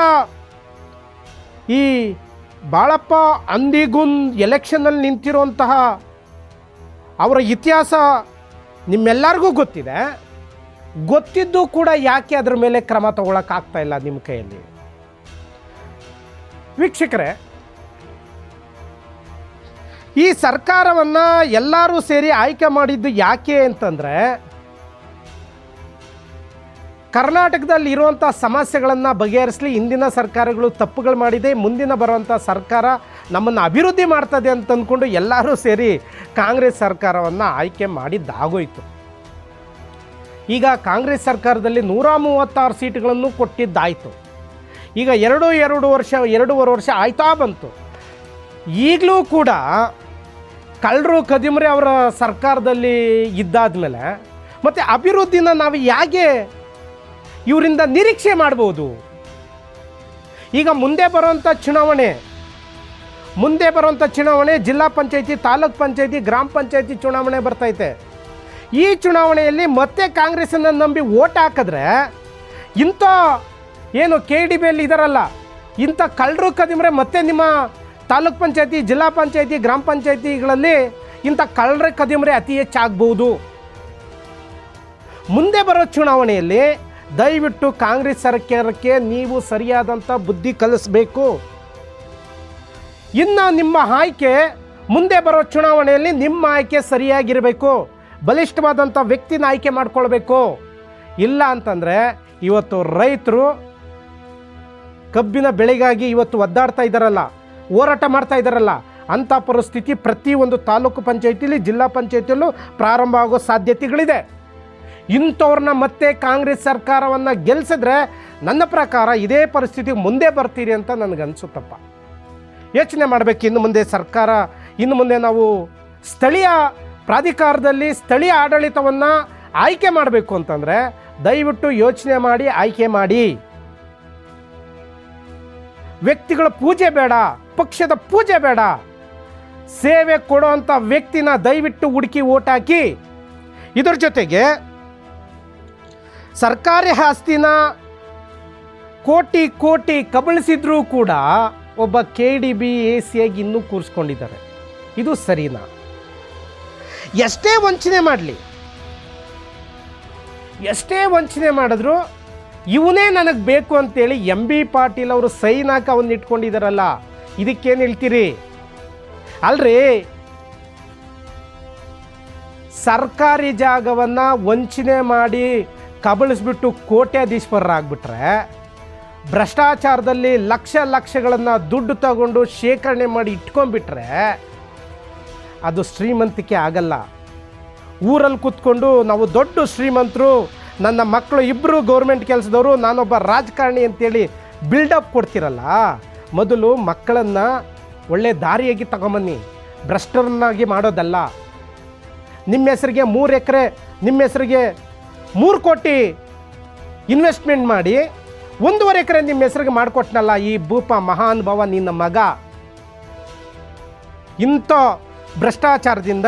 ಈ ಬಾಳಪ್ಪ ಅಂದಿಗುನ್ ಎಲೆಕ್ಷನಲ್ಲಿ ನಿಂತಿರುವಂತಹ ಅವರ ಇತಿಹಾಸ ನಿಮ್ಮೆಲ್ಲರಿಗೂ ಗೊತ್ತಿದೆ. ಗೊತ್ತಿದ್ದು ಕೂಡ ಯಾಕೆ ಅದರ ಮೇಲೆ ಕ್ರಮ ತಗೊಳಕ್ಕಾಗ್ತಾ ಇಲ್ಲ ನಿಮ್ಮ ಕೈಯಲ್ಲಿ? ವೀಕ್ಷಕರೇ ಈ ಸರ್ಕಾರವನ್ನು ಎಲ್ಲರೂ ಸೇರಿ ಆಯ್ಕೆ ಮಾಡಿದ್ದು ಯಾಕೆ ಅಂತಂದರೆ ಕರ್ನಾಟಕದಲ್ಲಿ ಇರುವಂಥ ಸಮಸ್ಯೆಗಳನ್ನು ಬಗೆಹರಿಸಲಿ ಇಂದಿನ ಸರ್ಕಾರಗಳು ತಪ್ಪುಗಳು ಮಾಡಿದೆ, ಮುಂದಿನ ಬರುವಂಥ ಸರ್ಕಾರ ನಮ್ಮನ್ನು ಅಭಿವೃದ್ಧಿ ಮಾಡ್ತದೆ ಅಂತ ಅಂದ್ಕೊಂಡು ಎಲ್ಲರೂ ಸೇರಿ ಕಾಂಗ್ರೆಸ್ ಸರ್ಕಾರವನ್ನು ಆಯ್ಕೆ ಮಾಡಿದ್ದಾಗೋಯ್ತು. ಈಗ ಕಾಂಗ್ರೆಸ್ ಸರ್ಕಾರದಲ್ಲಿ ನೂರ ಮೂವತ್ತಾರು ಸೀಟ್ಗಳನ್ನು ಕೊಟ್ಟಿದ್ದಾಯಿತು. ಈಗ ಎರಡು ಎರಡು ವರ್ಷ, ಎರಡೂವರೆ ವರ್ಷ ಆಯ್ತಾ ಬಂತು. ಈಗಲೂ ಕೂಡ ಕಳ್ಳರು ಕದಿಮ್ರೆ ಅವರ ಸರ್ಕಾರದಲ್ಲಿ ಇದ್ದಾದ್ಮೇಲೆ ಮತ್ತು ಅಭಿವೃದ್ಧಿನ ನಾವು ಹೇಗೆ ಇವರಿಂದ ನಿರೀಕ್ಷೆ ಮಾಡ್ಬೋದು? ಈಗ ಮುಂದೆ ಬರುವಂಥ ಚುನಾವಣೆ, ಮುಂದೆ ಬರುವಂಥ ಚುನಾವಣೆ ಜಿಲ್ಲಾ ಪಂಚಾಯತಿ, ತಾಲೂಕ್ ಪಂಚಾಯತಿ, ಗ್ರಾಮ ಪಂಚಾಯತಿ ಚುನಾವಣೆ ಬರ್ತೈತೆ. ಈ ಚುನಾವಣೆಯಲ್ಲಿ ಮತ್ತೆ ಕಾಂಗ್ರೆಸ್ಸನ್ನು ನಂಬಿ ಓಟ್ ಹಾಕಿದ್ರೆ ಇಂಥ ಏನು ಕೆ ಡಿ ಬಿಯಲ್ಲಿ ಇದಾರಲ್ಲ, ಇಂಥ ಕಳ್ಳರು ಕದಿಮ್ರೆ ಮತ್ತೆ ನಿಮ್ಮ ತಾಲೂಕ್ ಪಂಚಾಯತಿ, ಜಿಲ್ಲಾ ಪಂಚಾಯತಿ, ಗ್ರಾಮ ಪಂಚಾಯತಿಗಳಲ್ಲಿ ಇಂಥ ಕಳ್ಳರ ಕದಿಮರೆ ಅತಿ ಹೆಚ್ಚಾಗ್ಬೋದು ಮುಂದೆ ಬರೋ ಚುನಾವಣೆಯಲ್ಲಿ ದಯವಿಟ್ಟು ಕಾಂಗ್ರೆಸ್ ಸರ್ಕಾರಕ್ಕೆ ನೀವು ಸರಿಯಾದಂಥ ಬುದ್ಧಿ ಕಲಿಸಬೇಕು. ಇನ್ನು ನಿಮ್ಮ ಆಯ್ಕೆ, ಮುಂದೆ ಬರೋ ಚುನಾವಣೆಯಲ್ಲಿ ನಿಮ್ಮ ಆಯ್ಕೆ ಸರಿಯಾಗಿರಬೇಕು. ಬಲಿಷ್ಠವಾದಂಥ ವ್ಯಕ್ತಿನ ಆಯ್ಕೆ ಮಾಡಿಕೊಳ್ಬೇಕು. ಇಲ್ಲ ಅಂತಂದರೆ ಇವತ್ತು ರೈತರು ಕಬ್ಬಿನ ಬೆಳೆಗಾಗಿ ಇವತ್ತು ಒದ್ದಾಡ್ತಾ ಇದ್ದಾರಲ್ಲ ಹೋರಾಟ ಮಾಡ್ತಾ ಇದ್ದಾರಲ್ಲ, ಅಂಥ ಪರಿಸ್ಥಿತಿ ಪ್ರತಿಯೊಂದು ತಾಲೂಕು ಪಂಚಾಯತಿಲಿ, ಜಿಲ್ಲಾ ಪಂಚಾಯತಿಯಲ್ಲೂ ಪ್ರಾರಂಭ ಆಗೋ ಸಾಧ್ಯತೆಗಳಿದೆ. ಇಂಥವ್ರನ್ನ ಮತ್ತೆ ಕಾಂಗ್ರೆಸ್ ಸರ್ಕಾರವನ್ನು ಗೆಲ್ಲಿಸಿದ್ರೆ ನನ್ನ ಪ್ರಕಾರ ಇದೇ ಪರಿಸ್ಥಿತಿ ಮುಂದೆ ಬರ್ತೀರಿ ಅಂತ ನನಗನ್ಸುತ್ತಪ್ಪ. ಯೋಚನೆ ಮಾಡಬೇಕು, ಇನ್ನು ಮುಂದೆ ಸರ್ಕಾರ, ಇನ್ನು ಮುಂದೆ ನಾವು ಸ್ಥಳೀಯ ಪ್ರಾಧಿಕಾರದಲ್ಲಿ ಸ್ಥಳೀಯ ಆಡಳಿತವನ್ನು ಆಯ್ಕೆ ಮಾಡಬೇಕು ಅಂತಂದರೆ ದಯವಿಟ್ಟು ಯೋಚನೆ ಮಾಡಿ, ಆಯ್ಕೆ ಮಾಡಿ. ವ್ಯಕ್ತಿಗಳ ಪೂಜೆ ಬೇಡ, ಪಕ್ಷದ ಪೂಜೆ ಬೇಡ. ಸೇವೆ ಕೊಡುವಂಥ ವ್ಯಕ್ತಿನ ದಯವಿಟ್ಟು ಹುಡುಕಿ ಓಟ್ ಹಾಕಿ ಇದರ ಜೊತೆಗೆ ಸರ್ಕಾರಿ ಆಸ್ತಿನ ಕೋಟಿ ಕೋಟಿ ಕಬಳಿಸಿದ್ರೂ ಕೂಡ ಒಬ್ಬ ಕೆ ಡಿ ಬಿ ಎ ಸಿಯಾಗಿ ಇನ್ನೂ ಕೂರಿಸ್ಕೊಂಡಿದ್ದಾರೆ. ಇದು ಸರಿನಾ? ಎಷ್ಟೇ ವಂಚನೆ ಮಾಡಲಿ, ಎಷ್ಟೇ ವಂಚನೆ ಮಾಡಿದ್ರು ಇವನೇ ನನಗೆ ಬೇಕು ಅಂತೇಳಿ ಎಂ ಬಿ ಪಾಟೀಲ್ ಅವರು ಸೈನ್ ಹಾಕಿ ಅವನ್ನ ಇಟ್ಕೊಂಡಿದ್ದಾರಲ್ಲ ಇದಕ್ಕೇನು ಹೇಳ್ತೀರಿ? ಅಲ್ರಿ, ಸರ್ಕಾರಿ ಜಾಗವನ್ನು ವಂಚನೆ ಮಾಡಿ ಕಬಳಿಸ್ಬಿಟ್ಟು ಕೋಟ್ಯಾಧೀಶ್ವರರಾಗ್ಬಿಟ್ರೆ ಭ್ರಷ್ಟಾಚಾರದಲ್ಲಿ ಲಕ್ಷ ಲಕ್ಷಗಳನ್ನು ದುಡ್ಡು ತಗೊಂಡು ಶೇಖರಣೆ ಮಾಡಿ ಇಟ್ಕೊಂಡ್ಬಿಟ್ರೆ, ಅದು ಶ್ರೀಮಂತಿಕೆ ಆಗಲ್ಲ. ಊರಲ್ಲಿ ಕೂತ್ಕೊಂಡು ನಾವು ದೊಡ್ಡ ಶ್ರೀಮಂತರು ನನ್ನ ಮಕ್ಕಳು ಇಬ್ಬರು ಗೌರ್ಮೆಂಟ್ ಕೆಲಸದವರು, ನಾನೊಬ್ಬ ರಾಜಕಾರಣಿ ಅಂತೇಳಿ ಬಿಲ್ಡಪ್ ಕೊಡ್ತಿರಲ್ಲ, ಮೊದಲು ಮಕ್ಕಳನ್ನು ಒಳ್ಳೆ ದಾರಿಯಾಗಿ ತಗೊಂಬನ್ನಿ, ಭ್ರಷ್ಟರನ್ನಾಗಿ ಮಾಡೋದಲ್ಲ. ನಿಮ್ಮ ಹೆಸರಿಗೆ ಮೂರು ಎಕರೆ, ನಿಮ್ಮ ಹೆಸರಿಗೆ ಮೂರು ಕೋಟಿ ಇನ್ವೆಸ್ಟ್ಮೆಂಟ್ ಮಾಡಿ, ಒಂದೂವರೆ ಎಕರೆ ನಿಮ್ಮ ಹೆಸರಿಗೆ ಮಾಡಿಕೊಟ್ನಲ್ಲ ಈ ಭೂಪ ಮಹಾನುಭಾವ ನಿನ್ನ ಮಗ. ಇಂಥ ಭ್ರಷ್ಟಾಚಾರದಿಂದ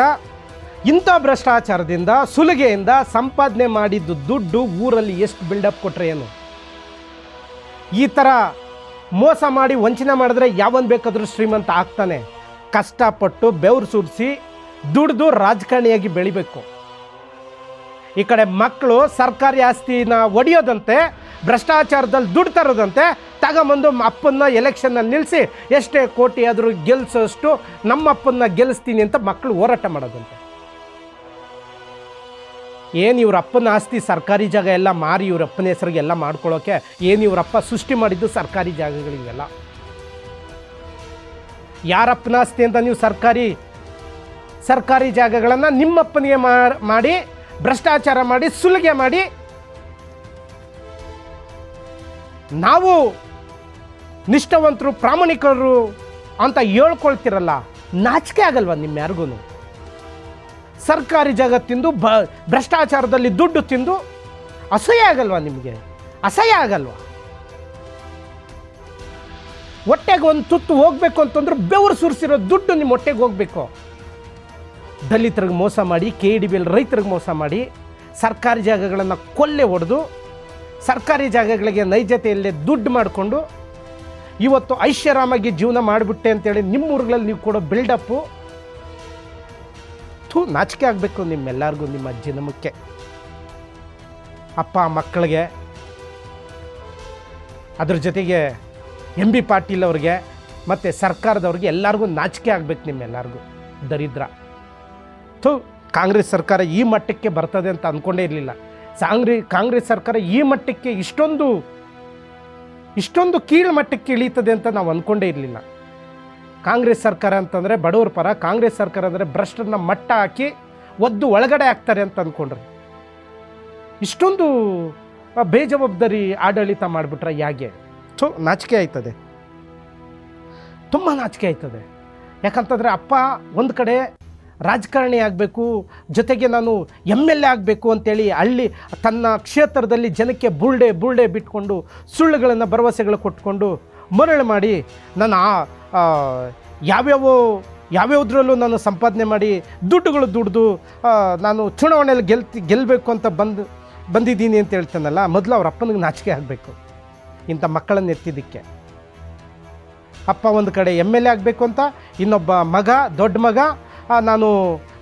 ಇಂಥ ಭ್ರಷ್ಟಾಚಾರದಿಂದ, ಸುಲಿಗೆಯಿಂದ ಸಂಪಾದನೆ ಮಾಡಿದ್ದು ದುಡ್ಡು ಊರಲ್ಲಿ ಎಷ್ಟು ಬಿಲ್ಡಪ್ ಕೊಟ್ಟರೆ ಏನು? ಈ ಥರ ಮೋಸ ಮಾಡಿ ವಂಚನೆ ಮಾಡಿದ್ರೆ ಯಾವನ್ ಬೇಕಾದರೂ ಶ್ರೀಮಂತ ಆಗ್ತಾನೆ? ಕಷ್ಟಪಟ್ಟು ಬೆವರು ಸುರಿಸಿ ದುಡ್ದು ರಾಜಕಾರಣಿಯಾಗಿ ಬೆಳಿಬೇಕು. ಈ ಕಡೆ ಮಕ್ಕಳು ಸರ್ಕಾರಿ ಆಸ್ತಿನ ಒಡೆಯೋದಂತೆ, ಭ್ರಷ್ಟಾಚಾರದಲ್ಲಿ ದುಡ್ಡು ತರೋದಂತೆ ತಗೊಂಬಂದು ಅಪ್ಪನ್ನ ಎಲೆಕ್ಷನ್ನಲ್ಲಿ ನಿಲ್ಲಿಸಿ ಎಷ್ಟೇ ಕೋಟಿ ಆದರೂ ಗೆಲ್ಲಿಸೋಷ್ಟು ನಮ್ಮ ಅಪ್ಪನ್ನ ಗೆಲ್ಲಿಸ್ತೀನಿ ಅಂತ ಮಕ್ಕಳು ಹೋರಾಟ ಮಾಡೋದಂತೆ. ಏನು ಇವ್ರ ಅಪ್ಪನ ಆಸ್ತಿ ಸರ್ಕಾರಿ ಜಾಗ ಎಲ್ಲ ಮಾರಿ ಇವ್ರ ಅಪ್ಪನ ಹೆಸರಿಗೆ ಎಲ್ಲ ಮಾಡ್ಕೊಳ್ಳೋಕೆ ಏನು ಇವರಪ್ಪ ಸೃಷ್ಟಿ ಮಾಡಿದ್ದು ಸರ್ಕಾರಿ ಜಾಗಗಳಿವೆಲ್ಲ ಯಾರಪ್ಪನ ಆಸ್ತಿ ಅಂತ ನೀವು ಸರ್ಕಾರಿ ಸರ್ಕಾರಿ ಜಾಗಗಳನ್ನು ನಿಮ್ಮಪ್ಪನಿಗೆ ಮಾಡಿ, ಭ್ರಷ್ಟಾಚಾರ ಮಾಡಿ, ಸುಲಿಗೆ ಮಾಡಿ, ನಾವು ನಿಷ್ಠಾವಂತರು ಪ್ರಾಮಾಣಿಕರು ಅಂತ ಹೇಳ್ಕೊಳ್ತಿರಲ್ಲ, ನಾಚಿಕೆ ಆಗಲ್ವ ನಿಮ್ಮ ಯಾರಿಗೂ ಸರ್ಕಾರಿ ಜಾಗ ತಿಂದು ಬ, ಭ್ರಷ್ಟಾಚಾರದಲ್ಲಿ ದುಡ್ಡು ತಿಂದು ಅಸಹ್ಯ ಆಗಲ್ವಾ ನಿಮಗೆ? ಅಸಹ್ಯ ಆಗಲ್ವಾ? ಹೊಟ್ಟೆಗೆ ಒಂದು ತುತ್ತು ಹೋಗ್ಬೇಕು ಅಂತಂದ್ರೆ ಬೆವರು ಸುರಿಸಿರೋ ದುಡ್ಡು ನಿಮ್ಮ ಹೊಟ್ಟೆಗೆ ಹೋಗಬೇಕು. ದಲಿತರಿಗೆ ಮೋಸ ಮಾಡಿ ಕೆ ಡಿ ಬಿಲ್ ರೈತರಿಗೆ ಮೋಸ ಮಾಡಿ, ಸರ್ಕಾರಿ ಜಾಗಗಳನ್ನು ಕೊಲ್ಲೆ ಹೊಡೆದು, ಸರ್ಕಾರಿ ಜಾಗಗಳಿಗೆ ನೈಜತೆಯಲ್ಲೇ ದುಡ್ಡು ಮಾಡಿಕೊಂಡು, ಇವತ್ತು ಐಷಾರಾಮಾಗಿ ಜೀವನ ಮಾಡಿಬಿಟ್ಟೆ ಅಂತೇಳಿ ನಿಮ್ಮ ಊರುಗಳಲ್ಲಿ ನೀವು ಕೊಡೋ ಬಿಲ್ಡಪ್ಪು ಥೂ ನಾಚಿಕೆ ಆಗಬೇಕು ನಿಮ್ಮೆಲ್ಲರಿಗೂ, ನಿಮ್ಮ ಜನ್ಮಕ್ಕೆ. ಅಪ್ಪ, ಮಕ್ಕಳಿಗೆ, ಅದ್ರ ಜೊತೆಗೆ ಎಂ ಬಿ ಪಾಟೀಲ್ ಅವ್ರಿಗೆ ಮತ್ತು ಸರ್ಕಾರದವ್ರಿಗೆ ಎಲ್ಲರಿಗೂ ನಾಚಿಕೆ ಆಗಬೇಕು ನಿಮ್ಮೆಲ್ಲರಿಗೂ, ದರಿದ್ರ. ಥೂ ಕಾಂಗ್ರೆಸ್ ಸರ್ಕಾರ ಈ ಮಟ್ಟಕ್ಕೆ ಬರ್ತದೆ ಅಂತ ಅಂದ್ಕೊಂಡೇ ಇರಲಿಲ್ಲ. ಸಾಂಗ್ರಿ, ಕಾಂಗ್ರೆಸ್ ಸರ್ಕಾರ ಈ ಮಟ್ಟಕ್ಕೆ ಇಷ್ಟೊಂದು ಇಷ್ಟೊಂದು ಕೀಳು ಮಟ್ಟಕ್ಕೆ ಇಳೀತದೆ ಅಂತ ನಾವು ಅಂದ್ಕೊಂಡೇ ಇರಲಿಲ್ಲ. ಕಾಂಗ್ರೆಸ್ ಸರ್ಕಾರ ಅಂತಂದರೆ ಬಡವ್ರ ಪರ, ಕಾಂಗ್ರೆಸ್ ಸರ್ಕಾರ ಅಂದರೆ ಭ್ರಷ್ಟರನ್ನ ಮಟ್ಟ ಹಾಕಿ ಒದ್ದು ಒಳಗಡೆ ಹಾಕ್ತಾರೆ ಅಂತ ಅಂದ್ಕೊಂಡ್ರಿ ಇಷ್ಟೊಂದು ಬೇಜವಾಬ್ದಾರಿ ಆಡಳಿತ ಮಾಡಿಬಿಟ್ರೆ ಯಾಕೆ ಸೊ ನಾಚಿಕೆ ಆಯ್ತದೆ. ತುಂಬ ನಾಚಿಕೆ ಆಯ್ತದೆ. ಯಾಕಂತಂದರೆ ಅಪ್ಪ ಒಂದು ಕಡೆ ರಾಜಕಾರಣಿ ಆಗಬೇಕು, ಜೊತೆಗೆ ನಾನು ಎಂ ಎಲ್ ಎ ಆಗಬೇಕು ಅಂತೇಳಿ ಹಳ್ಳಿ, ತನ್ನ ಕ್ಷೇತ್ರದಲ್ಲಿ ಜನಕ್ಕೆ ಬುಳ್ಡೆ ಬುಳ್ಡೆ ಬಿಟ್ಕೊಂಡು ಸುಳ್ಳುಗಳನ್ನು ಭರವಸೆಗಳು ಕೊಟ್ಕೊಂಡು ಮರಳು ಮಾಡಿ ನಾನು ಆ ಯಾವ್ಯಾವ, ಯಾವ್ಯಾವುದ್ರಲ್ಲೂ ನಾನು ಸಂಪಾದನೆ ಮಾಡಿ ದುಡ್ಡುಗಳು ದುಡ್ದು ನಾನು ಚುನಾವಣೆಯಲ್ಲಿ ಗೆಲ್ತಿ ಗೆಲ್ಲಬೇಕು ಅಂತ ಬಂದು, ಬಂದಿದ್ದೀನಿ ಅಂತ ಹೇಳ್ತಾನಲ್ಲ, ಮೊದಲು ಅವ್ರ ಅಪ್ಪನಿಗೆ ನಾಚಿಕೆ ಆಗಬೇಕು. ಇಂಥ ಮಕ್ಕಳನ್ನು ಎತ್ತಿದ್ದಕ್ಕೆ. ಅಪ್ಪ ಒಂದು ಕಡೆ ಎಂ ಎಲ್ ಎ ಆಗಬೇಕು ಅಂತ, ಇನ್ನೊಬ್ಬ ಮಗ, ದೊಡ್ಡ ಮಗ ನಾನು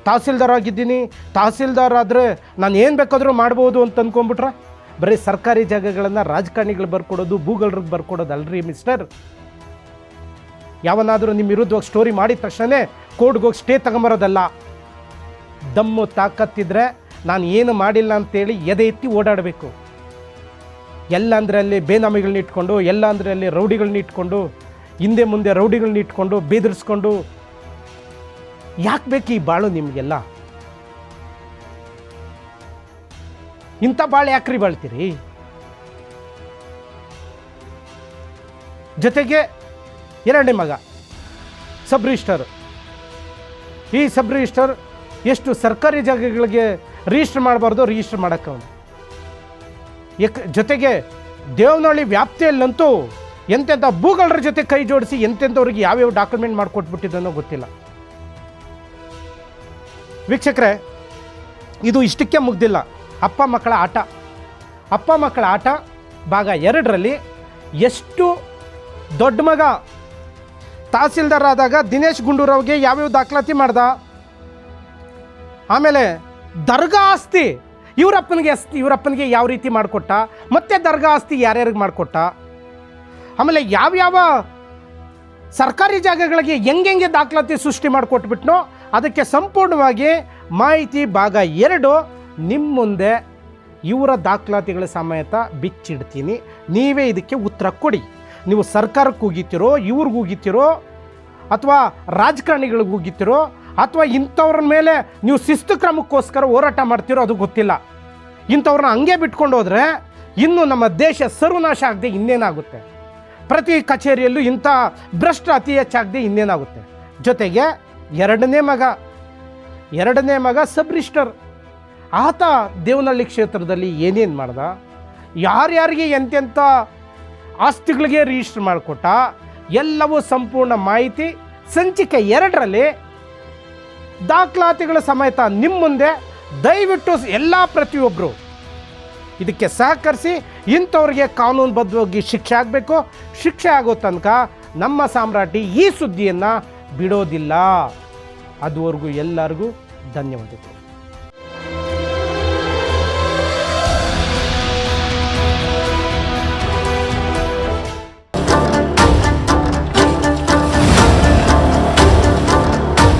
ತಹಸೀಲ್ದಾರ್ ಆಗಿದ್ದೀನಿ. ತಹಸೀಲ್ದಾರ್ ಆದರೆ ನಾನು ಏನು ಬೇಕಾದರೂ ಮಾಡ್ಬೋದು ಅಂತ ಅಂದ್ಕೊಂಬಿಟ್ರೆ ಬರೀ ಸರ್ಕಾರಿ ಜಾಗಗಳನ್ನು ರಾಜಕಾರಣಿಗಳು ಬರ್ಕೊಡೋದು ಭೂಗಳ್ರಿಗೆ ಬರ್ಕೊಡೋದು ಅಲ್ರಿ ಮಿಸ್ಟರ್ ಯಾವನಾದರೂ ನಿಮ್ಮ ವಿರುದ್ಧವಾಗಿ ಸ್ಟೋರಿ ಮಾಡಿದ ತಕ್ಷಣ ಕೋರ್ಟ್ಗೆ ಹೋಗಿ ಸ್ಟೇ ತಗೊಂಬರೋದಲ್ಲ. ದಮ್ಮು ತಾಕತ್ತಿದ್ರೆ ನಾನು ಏನು ಮಾಡಿಲ್ಲ ಅಂತೇಳಿ ಎದೆ ಎತ್ತಿ ಓಡಾಡಬೇಕು. ಎಲ್ಲ ಅಂದರೆ ಅಲ್ಲಿ ಬೇನಾಮಿಗಳನ್ನ ಇಟ್ಕೊಂಡು ಎಲ್ಲ ಅಂದರೆ ಅಲ್ಲಿ ರೌಡಿಗಳನ್ನ ಇಟ್ಕೊಂಡು, ಹಿಂದೆ ಮುಂದೆ ರೌಡಿಗಳನ್ನ ಇಟ್ಕೊಂಡು, ಬೇದರಿಸ್ಕೊಂಡು. ಯಾಕೆ ಬೇಕು ಈ ಬಾಳು ನಿಮಗೆಲ್ಲ? ಇಂಥ ಬಾಳೆ ಯಾಕ್ರಿ ಬಾಳ್ತೀರಿ? ಜೊತೆಗೆ ಎರಡನೇ ಮಗ ಸಬ್ ರಿಜಿಸ್ಟರ್ ಈ ಸಬ್ ರಿಜಿಸ್ಟರ್ ಎಷ್ಟು ಸರ್ಕಾರಿ ಜಾಗಗಳಿಗೆ ರಿಜಿಸ್ಟರ್ ಮಾಡಬಾರ್ದು ರಿಜಿಸ್ಟರ್ ಮಾಡೋಕ್ಕೆ ಅವನು. ಯಾಕೆ ಜೊತೆಗೆ ದೇವನಹಳ್ಳಿ ವ್ಯಾಪ್ತಿಯಲ್ಲಂತೂ ಎಂತೆಂಥ ಭೂಗಳರ ಜೊತೆ ಕೈ ಜೋಡಿಸಿ ಎಂತೆಂಥವ್ರಿಗೆ ಯಾವ್ಯಾವ ಡಾಕ್ಯುಮೆಂಟ್ ಮಾಡಿಕೊಟ್ಬಿಟ್ಟಿದ್ದನೋ ಗೊತ್ತಿಲ್ಲ. ವೀಕ್ಷಕರೇ, ಇದು ಇಷ್ಟಕ್ಕೆ ಮುಗ್ದಿಲ್ಲ. ಅಪ್ಪ ಮಕ್ಕಳ ಆಟ. ಅಪ್ಪ ಮಕ್ಕಳ ಆಟ ಭಾಗ ಎರಡರಲ್ಲಿ ಎಷ್ಟು ದೊಡ್ಡ ಮಗ ತಹಸೀಲ್ದಾರ್ ಆದಾಗ ದಿನೇಶ್ ಗುಂಡೂರಾವ್ಗೆ ಯಾವ್ಯಾವ ದಾಖಲಾತಿ ಮಾಡ್ದ? ಆಮೇಲೆ ದರ್ಗಾ ಆಸ್ತಿ ಇವರಪ್ಪನಿಗೆ ಅಸ್ತಿ ಇವರಪ್ಪನಿಗೆ ಯಾವ ರೀತಿ ಮಾಡಿಕೊಟ್ಟ? ಮತ್ತೆ ದರ್ಗಾ ಆಸ್ತಿ ಯಾರ್ಯಾರಿಗೆ ಮಾಡಿಕೊಟ್ಟ? ಆಮೇಲೆ ಯಾವ್ಯಾವ ಸರ್ಕಾರಿ ಜಾಗಗಳಿಗೆ ಹೆಂಗೆಂಗೆ ದಾಖಲಾತಿ ಸೃಷ್ಟಿ ಮಾಡಿಕೊಟ್ಬಿಟ್ನೋ ಅದಕ್ಕೆ ಸಂಪೂರ್ಣವಾಗಿ ಮಾಹಿತಿ ಭಾಗ ಎರಡು ನಿಮ್ಮ ಮುಂದೆ ಇವರ ದಾಖಲಾತಿಗಳ ಸಮೇತ ಬಿಚ್ಚಿಡ್ತೀನಿ. ನೀವೇ ಇದಕ್ಕೆ ಉತ್ತರ ಕೊಡಿ. ನೀವು ಸರ್ಕಾರಕ್ಕೆ ಹೋಗಿತ್ತಿರೋ ಇವ್ರಿಗೆ ಹೋಗಿತ್ತಿರೋ ಅಥವಾ ರಾಜಕಾರಣಿಗಳಿಗೆ ಹೋಗಿತ್ತಿರೋ ಅಥವಾ ಇಂಥವ್ರ ಮೇಲೆ ನೀವು ಶಿಸ್ತು ಕ್ರಮಕ್ಕೋಸ್ಕರ ಹೋರಾಟ ಮಾಡ್ತೀರೋ ಅದು ಗೊತ್ತಿಲ್ಲ. ಇಂಥವ್ರನ್ನ ಹಂಗೆ ಬಿಟ್ಕೊಂಡು ಹೋದರೆ ಇನ್ನು ನಮ್ಮ ದೇಶ ಸರ್ವನಾಶ ಆಗದೆ ಇನ್ನೇನಾಗುತ್ತೆ? ಪ್ರತಿ ಕಚೇರಿಯಲ್ಲೂ ಇಂಥ ಭ್ರಷ್ಟ, ಅತಿ ಹೆಚ್ಚಾಗದೆ ಇನ್ನೇನಾಗುತ್ತೆ? ಜೊತೆಗೆ ಎರಡನೇ ಮಗ ಎರಡನೇ ಮಗ ಸಬ್ ಆತ ದೇವನಹಳ್ಳಿ ಕ್ಷೇತ್ರದಲ್ಲಿ ಏನೇನು ಮಾಡ್ದ? ಯಾರ್ಯಾರಿಗೆ ಎಂತೆಂಥ ಆಸ್ತಿಗಳಿಗೆ ರಿಜಿಸ್ಟರ್ ಮಾಡಿಕೊಟ್ಟ? ಎಲ್ಲವೂ ಸಂಪೂರ್ಣ ಮಾಹಿತಿ ಸಂಚಿಕೆ ಎರಡರಲ್ಲಿ ದಾಖಲಾತಿಗಳ ಸಮೇತ ನಿಮ್ಮ ಮುಂದೆ. ದಯವಿಟ್ಟು ಎಲ್ಲ ಪ್ರತಿಯೊಬ್ಬರು ಇದಕ್ಕೆ ಸಹಕರಿಸಿ ಇಂಥವ್ರಿಗೆ ಕಾನೂನುಬದ್ಧವಾಗಿ ಶಿಕ್ಷೆ ಆಗಬೇಕು. ಶಿಕ್ಷೆ ಆಗೋ ತನಕ ನಮ್ಮ ಸಾಮ್ರಾಟಿ ಈ ಸುದ್ದಿಯನ್ನು ಬಿಡೋದಿಲ್ಲ. ಅದುವರೆಗೂ ಎಲ್ಲರಿಗೂ ಧನ್ಯವಾದಗಳು.